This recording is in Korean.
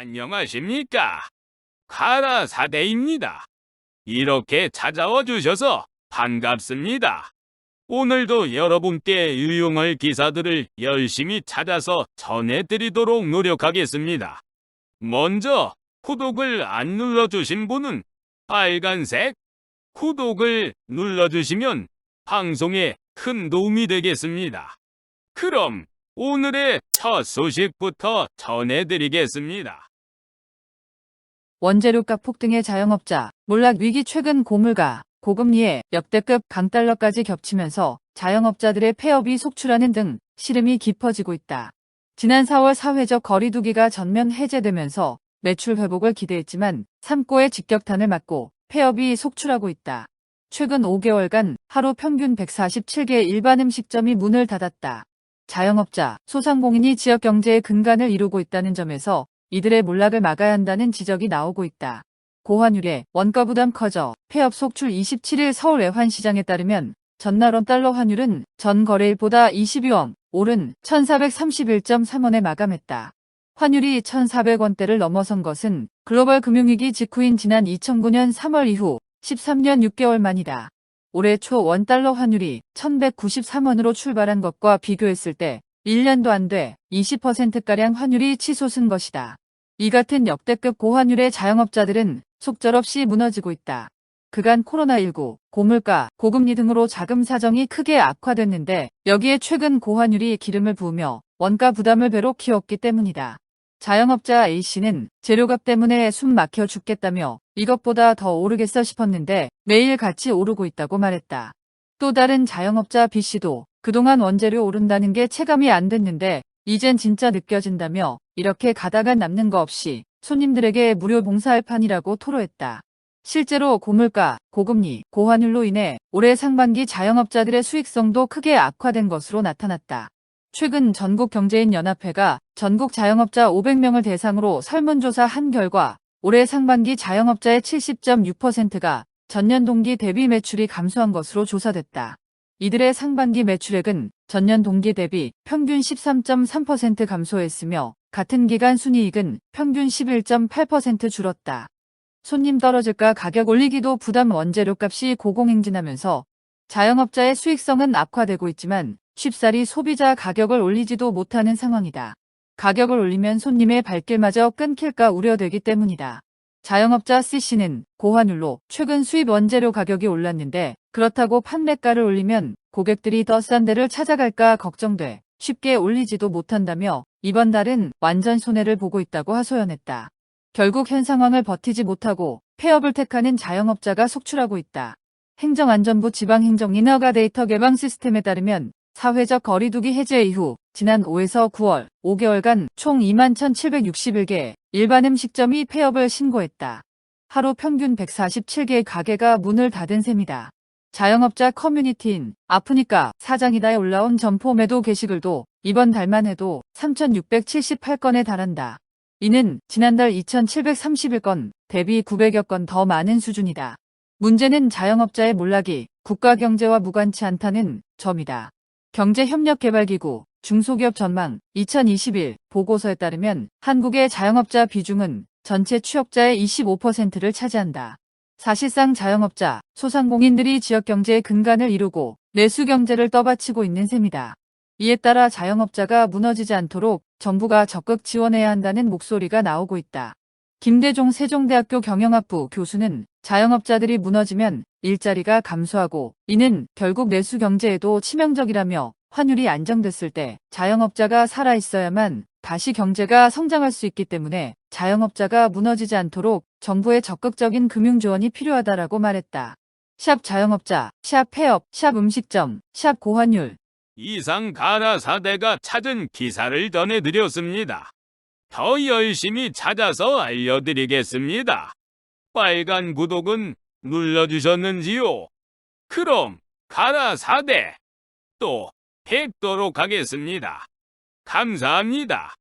안녕하십니까. 가라사대입니다. 이렇게 찾아와 주셔서 반갑습니다. 오늘도 여러분께 유용할 기사들을 열심히 찾아서 전해드리도록 노력하겠습니다. 먼저 구독을 안 눌러주신 분은 빨간색 구독을 눌러주시면 방송에 큰 도움이 되겠습니다. 그럼 오늘의 첫 소식부터 전해드리겠습니다. 원재료값 폭등의 자영업자, 몰락 위기 최근 고물가, 고금리에 역대급 강달러까지 겹치면서 자영업자들의 폐업이 속출하는 등 시름이 깊어지고 있다. 지난 4월 사회적 거리두기가 전면 해제되면서 매출 회복을 기대했지만 삼고의 직격탄을 맞고 폐업이 속출하고 있다. 최근 5개월간 하루 평균 147개 일반 음식점이 문을 닫았다. 자영업자, 소상공인이 지역 경제의 근간을 이루고 있다는 점에서 이들의 몰락을 막아야 한다는 지적이 나오고 있다. 고환율에 원가 부담 커져 폐업 속출 27일 서울 외환시장에 따르면 전날 원달러 환율은 전 거래일보다 22원 오른 1431.3원에 마감했다. 환율이 1,400원대를 넘어선 것은 글로벌 금융위기 직후인 지난 2009년 3월 이후 13년 6개월 만이다. 올해 초 원달러 환율이 1193원으로 출발한 것과 비교했을 때 1년도 안 돼 20%가량 환율이 치솟은 것이다. 이 같은 역대급 고환율의 자영업자들은 속절없이 무너지고 있다. 그간 코로나19, 고물가, 고금리 등으로 자금 사정이 크게 악화됐는데 여기에 최근 고환율이 기름을 부으며 원가 부담을 배로 키웠기 때문이다. 자영업자 A씨는 재료값 때문에 숨 막혀 죽겠다며 이것보다 더 오르겠어 싶었는데 매일 같이 오르고 있다고 말했다. 또 다른 자영업자 B씨도 그동안 원재료 오른다는 게 체감이 안 됐는데 이젠 진짜 느껴진다며 이렇게 가다가 남는 거 없이 손님들에게 무료 봉사할 판이라고 토로했다. 실제로 고물가, 고금리, 고환율로 인해 올해 상반기 자영업자들의 수익성도 크게 악화된 것으로 나타났다. 최근 전국경제인연합회가 전국 자영업자 500명을 대상으로 설문조사 한 결과 올해 상반기 자영업자의 70.6%가 전년 동기 대비 매출이 감소한 것으로 조사됐다. 이들의 상반기 매출액은 전년 동기 대비 평균 13.3% 감소했으며 같은 기간 순이익은 평균 11.8% 줄었다. 손님 떨어질까 가격 올리기도 부담 원재료 값이 고공행진하면서 자영업자의 수익성은 악화되고 있지만 쉽사리 소비자 가격을 올리지도 못하는 상황이다. 가격을 올리면 손님의 발길마저 끊길까 우려되기 때문이다. 자영업자 C씨는 고환율로 최근 수입 원재료 가격이 올랐는데 그렇다고 판매가를 올리면 고객들이 더 싼 데를 찾아갈까 걱정돼 쉽게 올리지도 못한다며 이번 달은 완전 손해를 보고 있다고 하소연했다. 결국 현 상황을 버티지 못하고 폐업을 택하는 자영업자가 속출하고 있다. 행정안전부 지방행정 인허가 데이터 개방 시스템에 따르면 사회적 거리두기 해제 이후 지난 5에서 9월 5개월간 총 21,761개 일반 음식점이 폐업을 신고했다. 하루 평균 147개의 가게가 문을 닫은 셈이다. 자영업자 커뮤니티인 아프니까 사장이다에 올라온 점포 매도 게시글도 이번 달만 해도 3,678건에 달한다. 이는 지난달 2,731건 대비 900여 건 더 많은 수준이다. 문제는 자영업자의 몰락이 국가 경제와 무관치 않다는 점이다. 경제협력개발기구 중소기업 전망 2021 보고서에 따르면 한국의 자영업자 비중은 전체 취업자의 25%를 차지한다. 사실상 자영업자, 소상공인들이 지역경제의 근간을 이루고 내수경제를 떠받치고 있는 셈이다. 이에 따라 자영업자가 무너지지 않도록 정부가 적극 지원해야 한다는 목소리가 나오고 있다. 김대종 세종대학교 경영학부 교수는 자영업자들이 무너지면 일자리가 감소하고 이는 결국 내수 경제에도 치명적이라며 환율이 안정됐을 때 자영업자가 살아있어야만 다시 경제가 성장할 수 있기 때문에 자영업자가 무너지지 않도록 정부의 적극적인 금융 지원이 필요하다라고 말했다. 샵 자영업자, 샵 폐업, 샵 음식점, 샵 고환율. 이상 가라 사대가 찾은 기사를 전해드렸습니다. 더 열심히 찾아서 알려드리겠습니다. 빨간 구독은 눌러주셨는지요? 그럼 가라 사대 또 뵙도록 하겠습니다. 감사합니다.